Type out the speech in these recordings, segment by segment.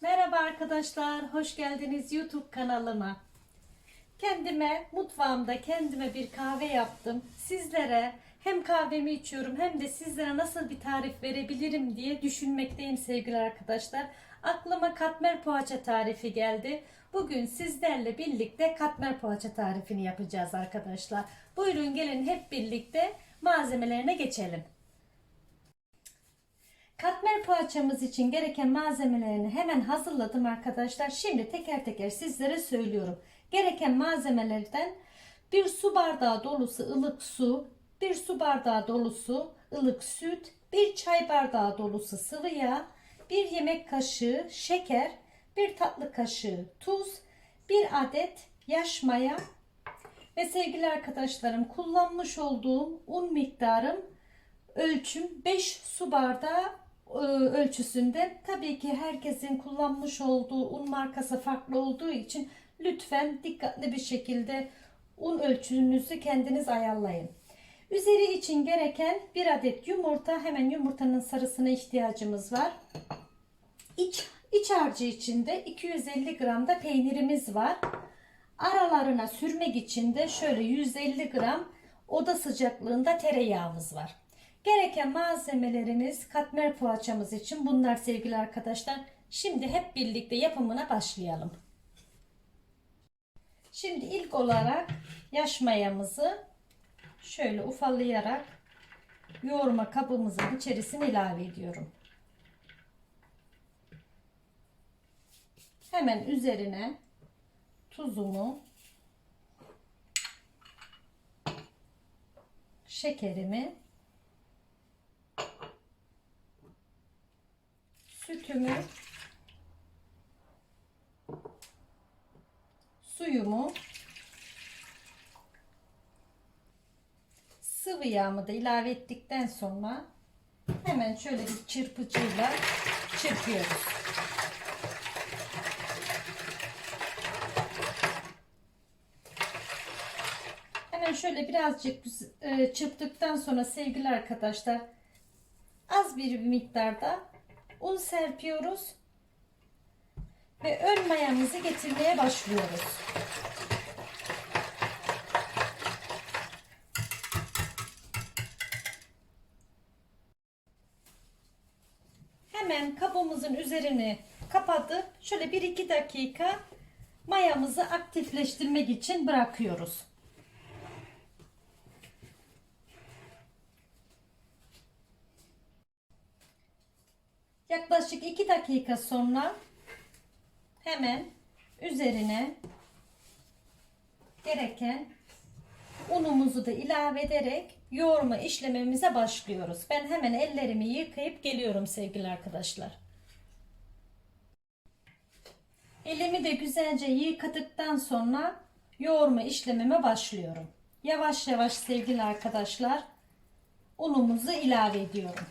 Merhaba arkadaşlar, hoş geldiniz YouTube kanalıma. Kendime, mutfağımda kendime bir kahve yaptım. Sizlere hem kahvemi içiyorum hem de sizlere nasıl bir tarif verebilirim diye düşünmekteyim sevgili arkadaşlar. Aklıma katmer poğaça tarifi geldi. Bugün sizlerle birlikte katmer poğaça tarifini yapacağız arkadaşlar. Buyurun gelin hep birlikte malzemelerine geçelim. Katmer poğaçamız için gereken malzemelerini hemen hazırladım arkadaşlar. Şimdi teker teker sizlere söylüyorum. Gereken malzemelerden bir su bardağı dolusu ılık su, bir su bardağı dolusu ılık süt, bir çay bardağı dolusu sıvı yağ, bir yemek kaşığı şeker, bir tatlı kaşığı tuz, bir adet yaş maya ve sevgili arkadaşlarım kullanmış olduğum un miktarım ölçüm 5 su bardağı ölçüsünde. Tabii ki herkesin kullanmış olduğu un markası farklı olduğu için lütfen dikkatli bir şekilde un ölçünüzü kendiniz ayarlayın. Üzeri için gereken bir adet yumurta. Hemen yumurtanın sarısına ihtiyacımız var. İç, iç harcı içinde 250 gram da peynirimiz var. Aralarına sürmek için de şöyle 150 gram oda sıcaklığında tereyağımız var. Gereken malzemelerimiz katmer poğaçamız için bunlar sevgili arkadaşlar. Şimdi hep birlikte yapımına başlayalım. Şimdi ilk olarak yaş mayamızı şöyle ufalayarak yoğurma kabımızın içerisine ilave ediyorum. Hemen üzerine tuzumu, şekerimi, sütümü, suyumu, sıvı yağımı da ilave ettikten sonra hemen şöyle bir çırpıcıyla çırpıyoruz. Hemen şöyle birazcık e, çırptıktan sonra sevgili arkadaşlar az bir miktarda un serpiyoruz ve ön mayamızı getirmeye başlıyoruz. Hemen kabımızın üzerini kapatıp şöyle 1-2 dakika mayamızı aktifleştirmek için bırakıyoruz. Yaklaşık 2 dakika sonra hemen üzerine gereken unumuzu da ilave ederek yoğurma işlemimize başlıyoruz. Ben hemen ellerimi yıkayıp geliyorum sevgili arkadaşlar. Elimi de güzelce yıkadıktan sonra yoğurma işlemime başlıyorum. Yavaş yavaş sevgili arkadaşlar unumuzu ilave ediyorum.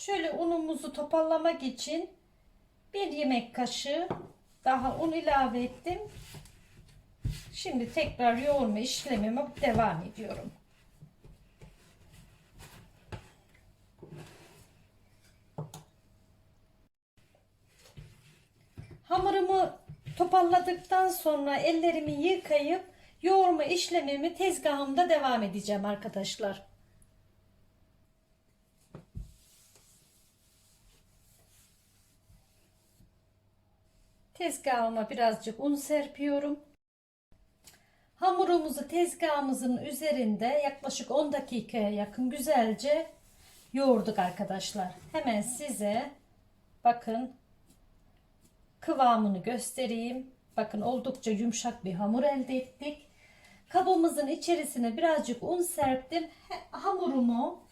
Şöyle unumuzu toparlamak için bir yemek kaşığı daha un ilave ettim. Şimdi tekrar yoğurma işlemime devam ediyorum. Hamurumu toparladıktan sonra ellerimi yıkayıp yoğurma işlemimi tezgahımda devam edeceğim arkadaşlar. Tezgahıma birazcık un serpiyorum. Hamurumuzu tezgahımızın üzerinde yaklaşık 10 dakikaya yakın güzelce yoğurduk arkadaşlar. Hemen size bakın kıvamını göstereyim. Bakın oldukça yumuşak bir hamur elde ettik. Kabımızın içerisine birazcık un serptim. Hamurumu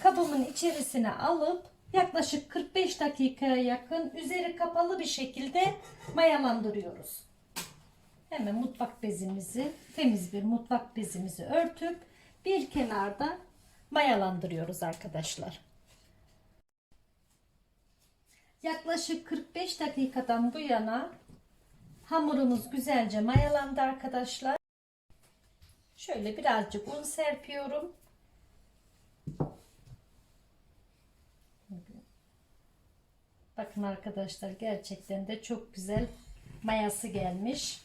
kabımın içerisine alıp yaklaşık 45 dakikaya yakın üzeri kapalı bir şekilde mayalandırıyoruz. Hemen mutfak bezimizi, temiz bir mutfak bezimizi örtüp bir kenarda mayalandırıyoruz arkadaşlar. Yaklaşık 45 dakikadan bu yana hamurumuz güzelce mayalandı arkadaşlar. Şöyle birazcık un serpiyorum. Bakın arkadaşlar gerçekten de çok güzel mayası gelmiş.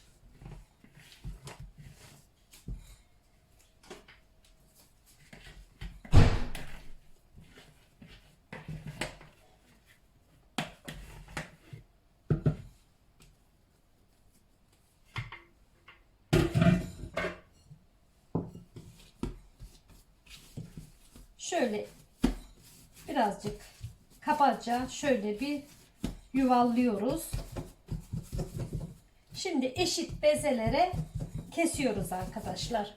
Şöyle birazcık kabaca şöyle bir yuvallıyoruz. Şimdi eşit bezelere kesiyoruz arkadaşlar.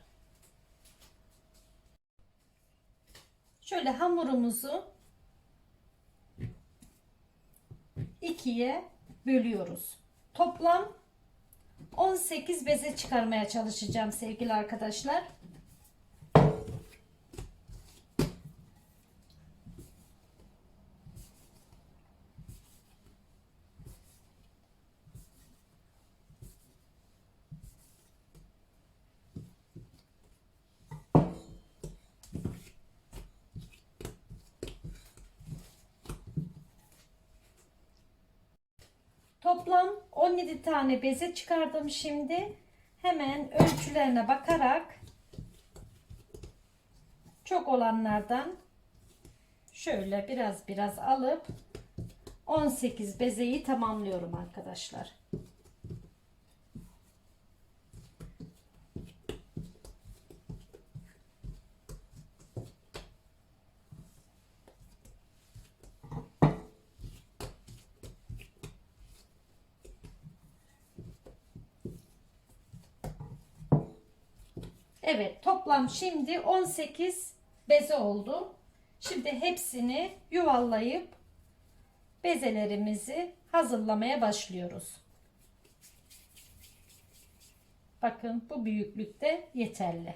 Şöyle hamurumuzu ikiye bölüyoruz. Toplam 18 beze çıkarmaya çalışacağım sevgili arkadaşlar. Toplam 17 tane beze çıkardım şimdi. Hemen ölçülerine bakarak çok olanlardan şöyle biraz biraz alıp 18 bezeyi tamamlıyorum arkadaşlar. Evet toplam şimdi 18 beze oldu. Şimdi hepsini yuvarlayıp bezelerimizi hazırlamaya başlıyoruz. Bakın bu büyüklükte yeterli.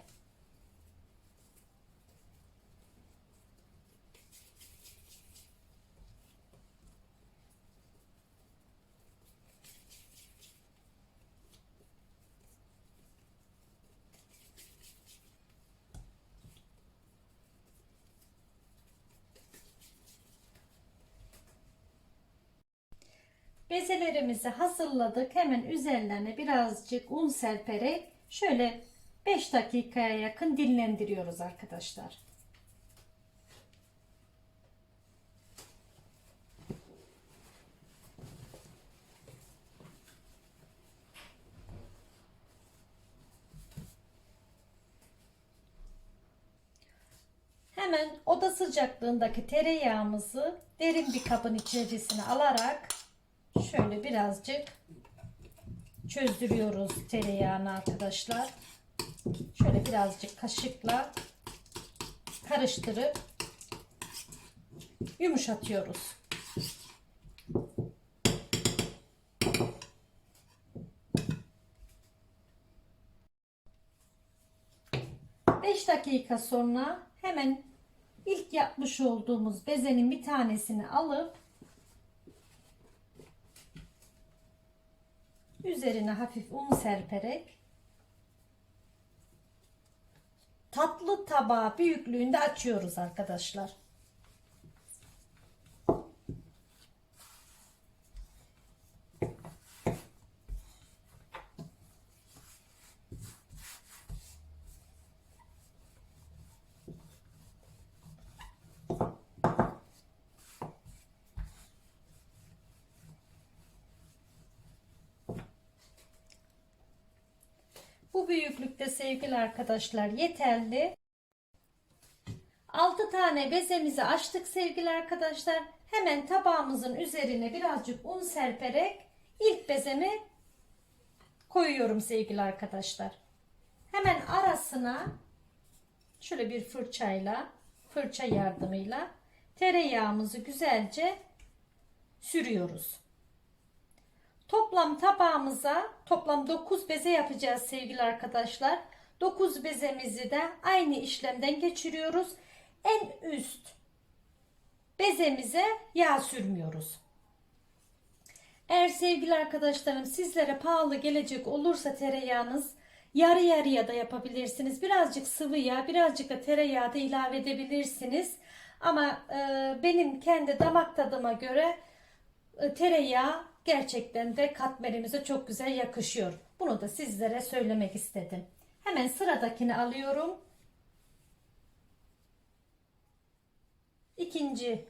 Bezelerimizi hazırladık. Hemen üzerlerine birazcık un serperek şöyle 5 dakikaya yakın dinlendiriyoruz arkadaşlar. Hemen oda sıcaklığındaki tereyağımızı derin bir kabın içerisine alarak şöyle birazcık çözdürüyoruz tereyağını arkadaşlar. Şöyle birazcık kaşıkla karıştırıp yumuşatıyoruz. Beş dakika sonra hemen ilk yapmış olduğumuz bezenin bir tanesini alıp Üzerine hafif un serperek tatlı tabağı büyüklüğünde açıyoruz arkadaşlar. Bu büyüklükte sevgili arkadaşlar yeterli. 6 tane bezemizi açtık sevgili arkadaşlar. Hemen tabağımızın üzerine birazcık un serperek ilk bezemi koyuyorum sevgili arkadaşlar. Hemen arasına şöyle bir fırçayla, fırça yardımıyla tereyağımızı güzelce sürüyoruz. Toplam tabağımıza toplam 9 beze yapacağız sevgili arkadaşlar. 9 bezemizi de aynı işlemden geçiriyoruz. En üst bezemize yağ sürmüyoruz. Eğer sevgili arkadaşlarım sizlere pahalı gelecek olursa tereyağınız yarı yarıya da yapabilirsiniz. Birazcık sıvı yağ, birazcık da tereyağı da ilave edebilirsiniz. Ama e, benim kendi damak tadıma göre e, tereyağı gerçekten de katmerimize çok güzel yakışıyor. Bunu da sizlere söylemek istedim. Hemen sıradakini alıyorum. İkinci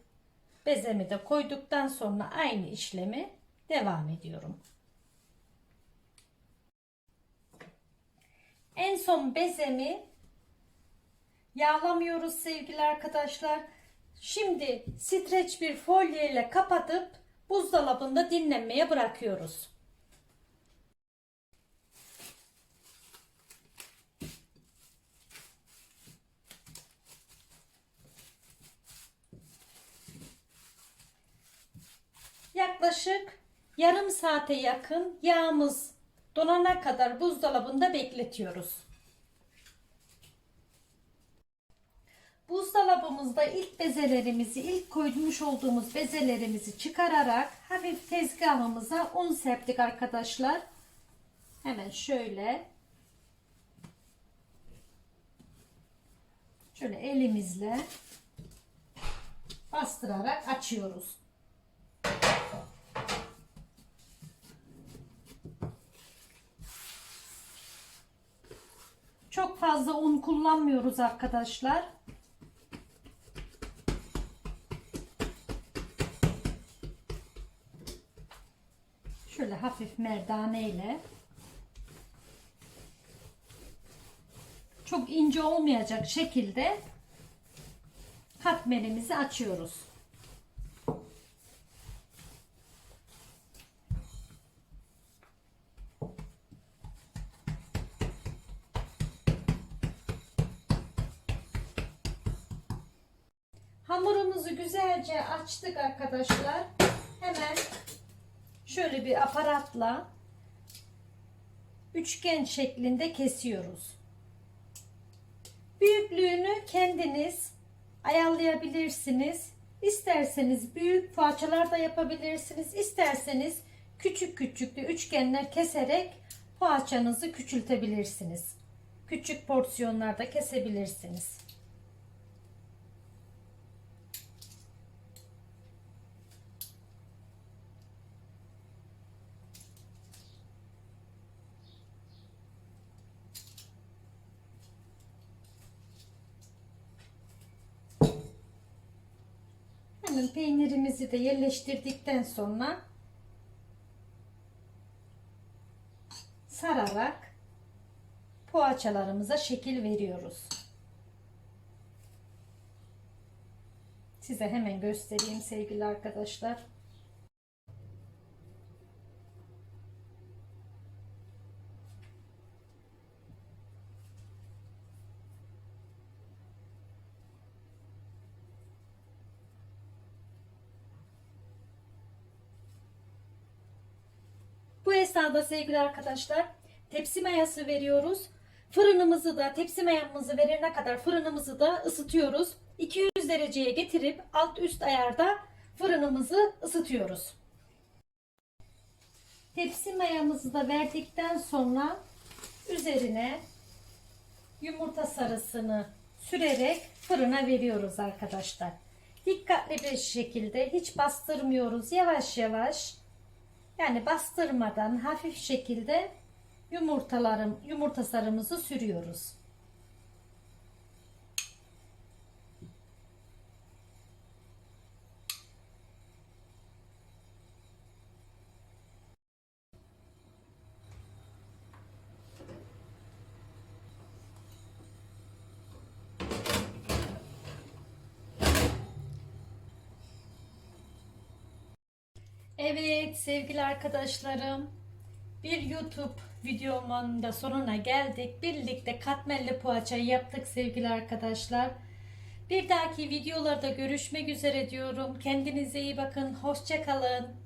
bezemi de koyduktan sonra aynı işlemi devam ediyorum. En son bezemi yağlamıyoruz sevgili arkadaşlar. Şimdi streç bir folye ile kapatıp buzdolabında dinlenmeye bırakıyoruz. Yaklaşık yarım saate yakın yağımız donana kadar buzdolabında bekletiyoruz. Buzdolabımızda ilk bezelerimizi, ilk koymuş olduğumuz bezelerimizi çıkararak hafif tezgahımıza un serptik arkadaşlar. Hemen şöyle şöyle elimizle bastırarak açıyoruz. Çok fazla un kullanmıyoruz arkadaşlar. Şöyle hafif merdane ile çok ince olmayacak şekilde katmerimizi açıyoruz. Hamurumuzu güzelce açtık arkadaşlar. Hemen şöyle bir aparatla üçgen şeklinde kesiyoruz. Büyüklüğünü kendiniz ayarlayabilirsiniz. İsterseniz büyük parçalar da yapabilirsiniz. İsterseniz küçük küçük de üçgenler keserek poğaçanızı küçültebilirsiniz. Küçük porsiyonlarda kesebilirsiniz. Hemen peynirimizi de yerleştirdikten sonra sararak poğaçalarımıza şekil veriyoruz. Size hemen göstereyim sevgili arkadaşlar. Esnada sevgili arkadaşlar tepsi mayası veriyoruz. Fırınımızı da tepsi mayamızı verene kadar fırınımızı da ısıtıyoruz. 200 dereceye getirip alt üst ayarda fırınımızı ısıtıyoruz. Tepsi mayamızı da verdikten sonra üzerine yumurta sarısını sürerek fırına veriyoruz arkadaşlar. Dikkatli bir şekilde hiç bastırmıyoruz. Yavaş yavaş yani bastırmadan hafif şekilde yumurtalarım yumurta sarımızı sürüyoruz. Evet sevgili arkadaşlarım. Bir YouTube videomun da sonuna geldik. Birlikte katmerli poğaçayı yaptık sevgili arkadaşlar. Bir dahaki videolarda görüşmek üzere diyorum. Kendinize iyi bakın. Hoşça kalın.